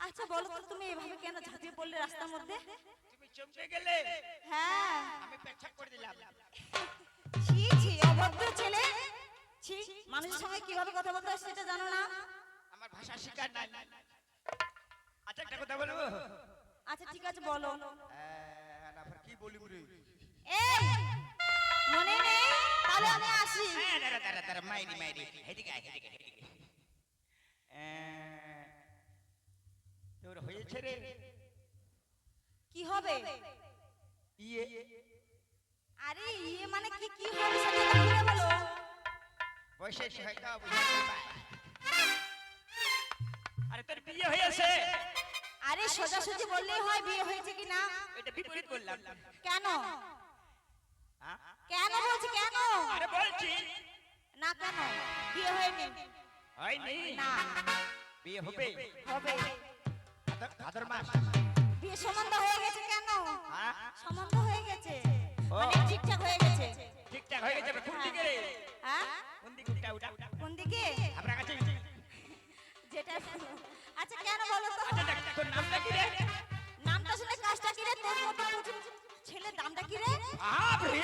আচ্ছা বলো তো তুমি এভাবে কেন ঝাঁপিয়ে পড়লে রাস্তার মধ্যে? তুমি চমকে গেলে? হ্যাঁ। আমি পেছাপ করে দিলাম। ছি ছি অভদ্র ছেলে। ছি মানুষের সঙ্গে কীভাবে কথা বলতে হয় সেটা জানো না? আমার ভাষা শিকার নাই। আচ্ছা একটা কথা বলব? আচ্ছা ঠিক আছে বলো। হ্যাঁ, হ্যাঁ, না কি বলি বুড়ি এই মনে নেই? তাহলে আমি আসি। হ্যাঁ দাঁড়া দাঁড়া দাঁড়া মাইরি মাইরি। হেদিকে হেদিকে হেদিকে তোর হয়েছে রে। কি হবে? ইয়ে। আরে ইয়ে মানে কি কি হবে সেটা বলো। বসে সেটা বুঝতে আরে তোর বিয়ে হয়েছে আরে সোজা সোজি বললেই হয় বিয়ে হয়েছে কি না এটা বিপরীত বললাম কেন? হ্যাঁ? কেন বলছি কেন? আরে বলছি। না কেন? বিয়ে হয়নি। হয়নি। না। বিয়ে হবে। হবে। ভাদর মাস বিয়ে সম্বন্ধ হয়ে গেছে কেন? হ্যাঁ? সম্বন্ধ হয়ে গেছে? মানে ঠিকঠাক হয়ে গেছে? ঠিকঠাক হয়ে গেছে কোন দিকে রে? হ্যাঁ? কোন দিকে উঠা উঠা কোন দিকে? আমরা কাছে যেটা আচ্ছা কেন বলো তো? আচ্ছা তোর নামটা কি রে? নামটা শুনে কাজটা কি রে? তোর মতো ছেলে দামটা কি রে? বাপ রে!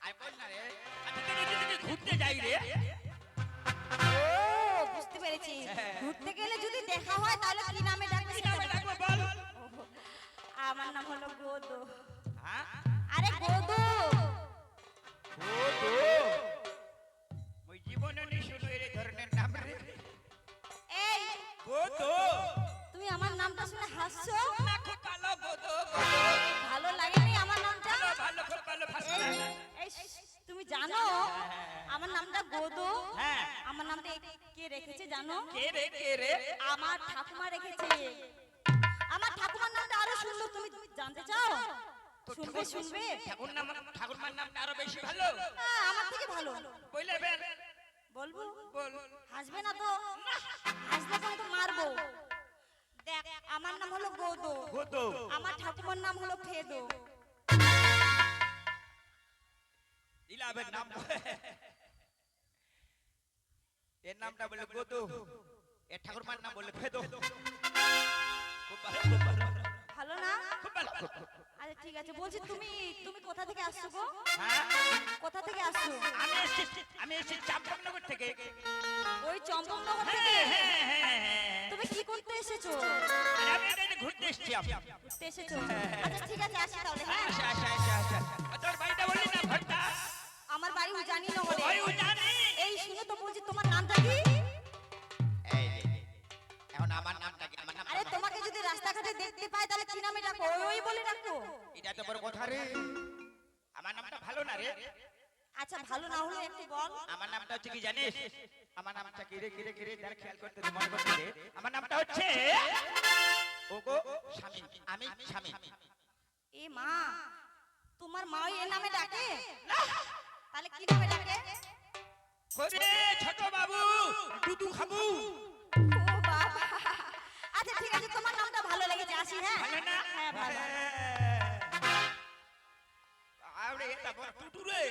আই বল না রে। আচ্ছা, ঘুরতে যাই রে। নাম ঠাকুর নাম ঠাকুরমার নামটা আরও বেশি ভালো? হ্যাঁ, আমার থেকে ভালো। বইলে বেন বলব বল। হাসবে না তো? হাসলে পরে তো মারবো। দেখ আমার নাম হলো গোদো। গোদো। আমার ঠাকুমার নাম হলো ফেদো। দিলাবের নাম। এর নামটা বলে গোদো। এর ঠাকুরমার নাম বলে ফেদো। খুব ভালো খুব ভালো ভালো না? খুব ভালো। আচ্ছা ঠিক আছে বলছি তুমি তুমি কোথা থেকে আসছো গো? হ্যাঁ? কোথা থেকে আসছো? আমি এসেছি আমি এসেছি চাম্পকনগর থেকে। ওই চম্পকনগর হ্যাঁ থেকে? হ্যাঁ তুমি কি করতে এসেছ? আমি এখানে ঘুরতে এসেছি আমি। ঘুরতে এসেছ? আচ্ছা ঠিক আছে আসি তাহলে হ্যাঁ? আচ্ছা আচ্ছা আচ্ছা আচ্ছা তোর বাড়িটা বললি না আমার বাড়ি উজানি নগরে। ওই ও জানি এই শুনে তো বলছি তোমার নামটা কি? আমার নামটা কি আমার নাম আরে তোমাকে যদি রাস্তাঘাটে দেখতে পাই তাহলে কি নামে ডাকো ওই বলে ডাকো এটা তো বড় কথা রে। আমার নামটা ভালো না রে। আচ্ছা ভালো না হলে একটু বল। আমার নামটা হচ্ছে কি জানিস? আমার নামটা কি রে কি রে কি রে? যারা খেয়াল করতে মনে করতে। আমার নামটা হচ্ছে ওগো স্বামী। আমি স্বামী। এ মা তোমার মা এ নামে ডাকে? তাহলে কি নামে ডাকে? ছোট বাবু দুধু খাবু আচ্ছা ঠিক আছে তোমার নামটা ভালো লেগেছে আসি হ্যাঁ? ভালো না? হ্যাঁ ভালো। আরে এটা বড় টুটু রে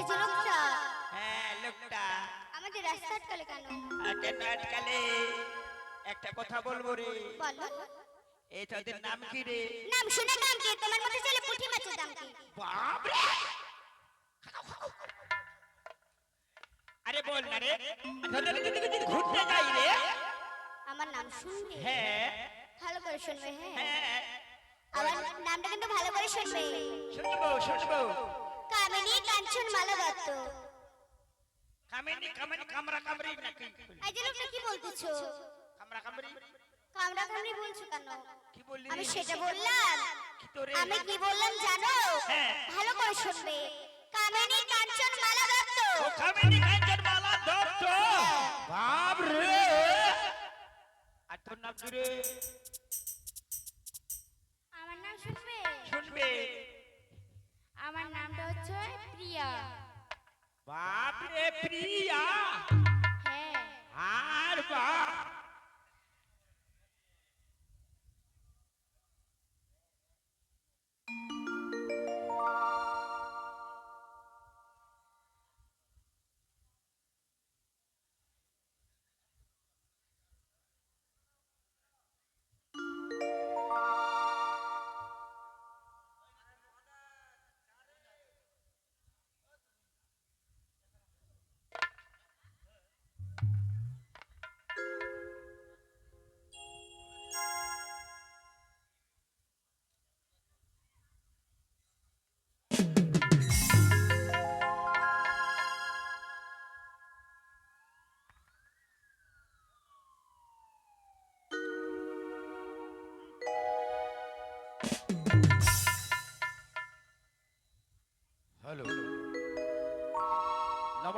রাস্তা আমাদের রাস্তা আটকালে কেন? আর আটকালে। একটা কথা বলব রে। বলো। এই তোদের নাম কি রে? নাম শুনে নাম কি? তোমার মতো ছেলে পুঁটি মাছের দাম কি? বাপরে আরে বল না রে। ঘুরতে যাই রে। আমার নাম শুনবে? হ্যাঁ। ভালো করে শুনবে হ্যাঁ? হ্যাঁ। আমার নামটা কিন্তু ভালো করে শুনবে। শুনব শুনব। কামিনী কাঞ্চন মালা দত্ত কামিনী কামিনী কামরা কামরি নাকি? এই যে লোকটা কি বলতেছো? কামরা কামরি? কামড়া কামড়ি বলছো কেন? কি বললি? আমি সেটা বললাম। কি তোরে? আমি কি বললাম জানো? হ্যাঁ। ভালো করে শুনবে। কামিনী কাঞ্চন মালা দত্ত ও কামিনী কাঞ্চন মালা দত্ত বাপ রে আর তোর নাম কি রে? নামটা হচ্ছে প্রিয়া বাপ রে প্রিয়া হ্যাঁ আর বাপ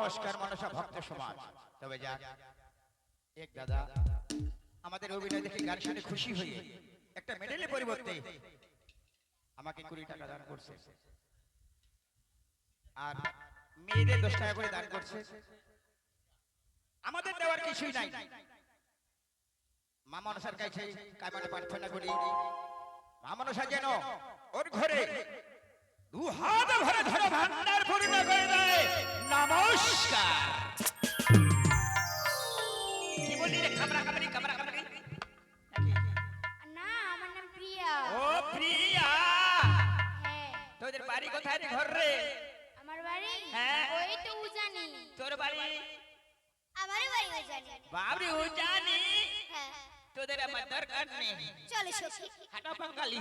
নমস্কার মনসা ভক্ত সমাজ। তবে যাক, এক দাদা, আমাদের অভিনয় দেখে গান শুনে খুশি হয়ে একটা মেডেলের পরিবর্তে আমাকে কুড়ি টাকা দান করছে। আর মেয়েদের দশ টাকা করে দান করছে। আমাদের দেওয়ার কিছুই নাই। মা মনসার কাছে কামানে প্রার্থনা করি। মা মনসা যেন ওর ঘরে দু হাত ভরে ধরে ভান্ডার পূর্ণ করে দেয়। নমস্কার। কি বললি রে কামরা কামরি কামরা কামরি না আমার নাম প্রিয়া। ও প্রিয়া। হ্যাঁ। তোদের বাড়ি কোথায় রে ঘর রে? আমার বাড়ি? হ্যাঁ। ওই তো উজানি। তোর বাড়ি? হয়ে বাবরি হ্যাঁ। তোদের আমার দরকার নেই। চলো সখী। হাটা বাঙালি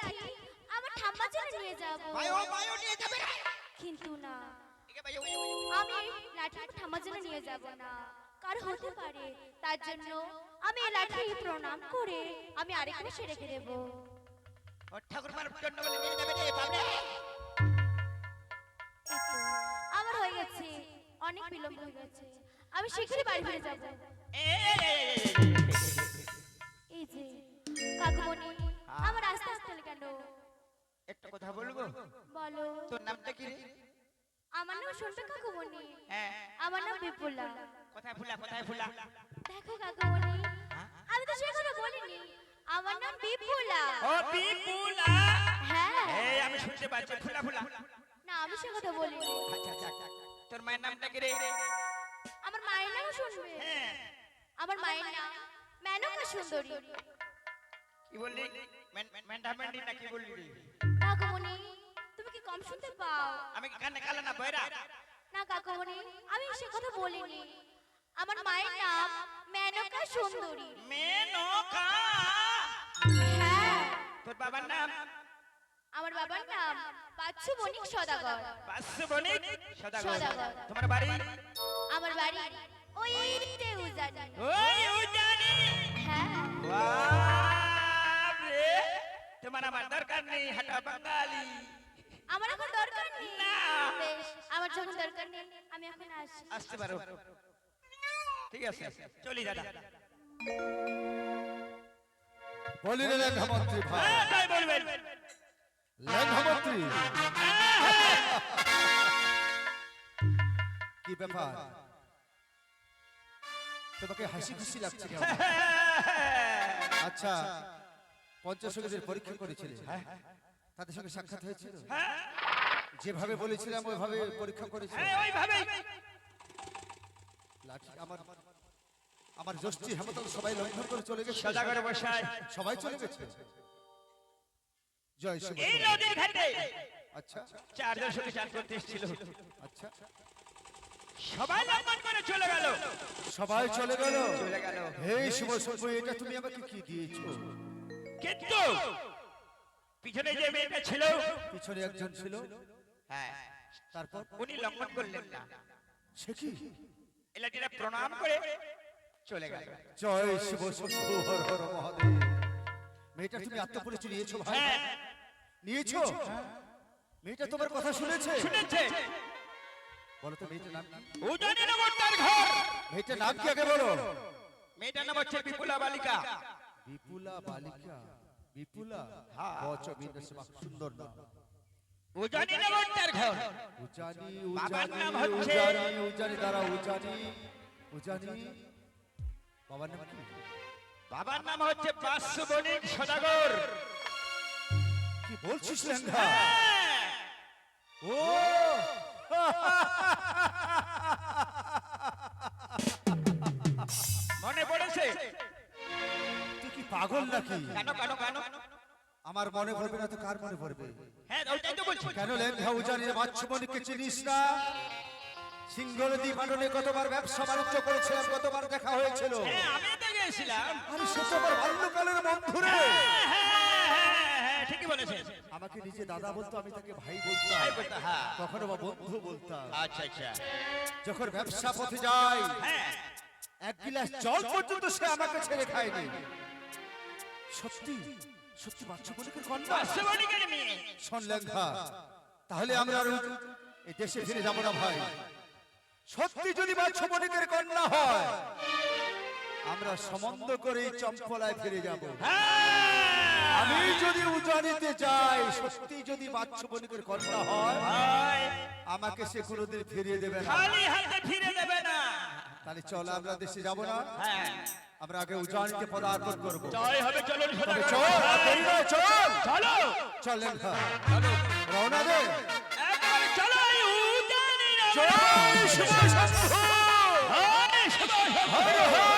লাঠি আমার ঠাম্মার জন্য নিয়ে যাব। বায়ো বায়ো নিয়ে যাবে। কিন্তু না। আমি লাঠি ঠাম্মার জন্য নিয়ে যাব না। কার হতে পারে। তার জন্য আমি লাঠি প্রণাম করে আমি আরেক মাসে রেখে দেব ঠাকুরমার জন্য বলে নিয়ে যাবে রে বাবরে। আমার হয়ে গেছে। অনেক বিলম্ব হয়ে গেছে। আমি শীঘ্রই বাড়ি ফিরে যাব। এই যে কাকুমণি। আমার আস্তে আস্তে কেন? একটা কথা বলব? বলো। তোর নামটা কি রে? আমার নাম শুনবে কাকুমণি। হ্যাঁ। আমার নাম বিপুলা। কোথায় ফুলা কোথায় ফুলা দেখো কাকুমণি আমি তো সে বলিনি। আমার নাম বিপুলা। ও বিপুলা? হ্যাঁ। এই আমি শুনতে পাচ্ছি। ফুলা ফুলা না আমি সে কথা বলিনি। আচ্ছা আচ্ছা আচ্ছা। তোর মায়ের নামটা কি রে? আমার মায়ের নাম শুনবে। হ্যাঁ। আমার মায়ের নাম মেনকা সুন্দরী। কি বললি? মেন্ডামেন্ডি না কি বললি রে কাকুমণি তুমি কি কম শুনতে পাও? আমি কানে কালা না বয়রা না কাকুমণি আমি সে কথা বলিনি। আমার মায়ের নাম মেনকা সুন্দরী। মেনকা? হ্যাঁ। তোর বাবার নাম? আমার বাবার নাম বাচ্চু বণিক সদাগর। বাসু বণিক সদাগর। তোমার বাড়ি? আমার বাড়ি ওই তে উজানি। ওই উজানি? হ্যাঁ। তোমার আমার দরকার নেই হাটা বাঙালি। আমার এখন দরকার নেই। না। বেশ আমার যখন দরকার নেই আমি এখন আসি আসতে পারো। ঠিক আছে চলি দাদা। বলি রে লেখামন্ত্রী ভাই। হ্যাঁ তাই বলবেন। লেখামন্ত্রী। কি ব্যাপার? তোমাকে হাসি খুশি লাগছে কেমন? আচ্ছা পঞ্চশলীদের পরীক্ষা করেছিলে। তাদের সঙ্গে সাক্ষাৎ হয়েছিল? যেভাবে বলেছিলাম ওইভাবে পরীক্ষা করেছিল। হ্যাঁ আমার আমার জ্যোষ্ঠী হেমতল সবাই লঙ্ঘন করে চলে গেছে। সবাই চলে গেছে? জয় শিব। এই নদীর ঘাটে। আচ্ছা। চারজন সঙ্গে চান করতে এসেছিল আচ্ছা। সবাই করে চলে গেল। সবাই চলে গেল। চলে গেল। হে শুভ শুভ এটা তুমি আমাকে কি দিয়েছ? কিন্তু পিছনে যে মেয়েটা ছিল পিছনে একজন ছিল। হ্যাঁ তারপর? উনি লঙ্ঘন করলেন না। সে কি? এলাটিরা প্রণাম করে চলে গেল। জয় শিব শম্ভু হর হর মহাদেব। মেয়েটা তুমি আত্মপরিচয় নিয়েছো ভাই? হ্যাঁ। নিয়েছো? মেয়েটা তোমার কথা শুনেছে? শুনেছে। বলো তো মেয়েটার নাম নগর তার ঘর। মেয়েটার নাম কি আগে বলো? মেয়েটার নাম হচ্ছে বিপুলা বালিকা। বিপুলা বালিকা বিপুলা হ্যাঁ। বচ বিন্দাস সুন্দর নাম। উজানি নগর তার ঘর। উজানি উজানি নাম হচ্ছে- উজানি উজানি দ্বারা উজানি উজানি। বাবার নাম কি? বাবার নাম হচ্ছে বাসু বণিক সদাগর। কি বলছিস লেঙ্গা হ্যাঁ, ও! পাগল নাকি? কেন কেন কেন? আমার মনে পড়বে না তো কার মনে পড়বে? হ্যাঁ ওইটাই তো বলছি। কেন লেঙ্গা উজানি বাচ্চমণিকে চিনিস না? সিংহনদী মাননে কতবার ব্যবসা বাণিজ্য করেছিলাম কতবার দেখা হয়েছিল? হ্যাঁ আমি তো গেছিলাম আরে সে তো আমার বাল্যকালের বন্ধু রে হ্যাঁ, হ্যাঁ, হ্যাঁ, হ্যাঁ, ঠিকই বলেছেন। আমাকে নিজে দাদা বলতো আমি তাকে ভাই বলতাম। তাই বলতে, হ্যাঁ। কখনো বা বন্ধু বলতাম। আচ্ছা আচ্ছা। যখন ব্যবসা পথে যাই হ্যাঁ। এক গিলাস জল পর্যন্ত সে আমাকে ছেড়ে খায়নি। সত্যি? সত্যি বাচ্চা বলিকের কন্যা? মেয়ে? তাহলে আমরা আর এই দেশে ফিরে যাব না ভাই। সত্যি যদি বাচ্চা কন্যা হয় আমরা সম্বন্ধ করে চম্পলায় ফিরে যাব। হ্যাঁ! আমি যদি উজানিতে যাই সত্যি যদি বাচ্চা বণিকের কন্যা হয় আমাকে সে কোনোদিন ফিরিয়ে দেবে খালি হাতে ফিরে দেবে তাহলে চলো আমরা দেশে যাব না হ্যাঁ আমরা আগে উজানকে পদার্পণ করব জয় হবে চলো চলো চল চলো চলো চলো রওনা দে একবার চলো উজানি জয় শুভ শম্ভু হরে শুভ শম্ভু